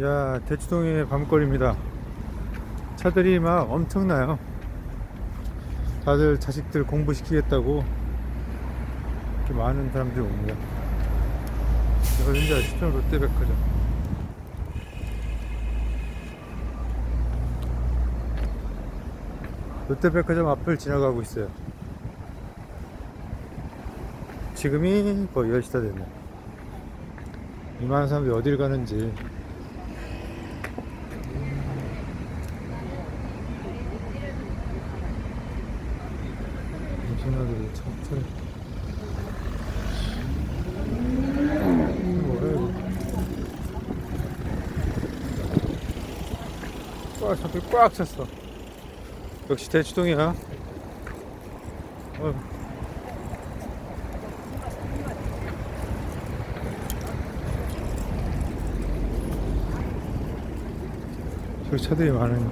야 대치동의 밤거리입니다. 차들이 막 엄청나요. 다들 자식들 공부시키겠다고 이렇게 많은 사람들이 옵니다. 어딘지 아시죠? 롯데백화점. 롯데백화점 앞을 지나가고 있어요. 지금이 거의 10시 다 됐네. 이만한 사람들이 어딜 가는지 엄청나게 참 뭐야 이거 꽉 차들 꽉 찼어. 역시 대치동이야. 어. 저기 차들이 많으니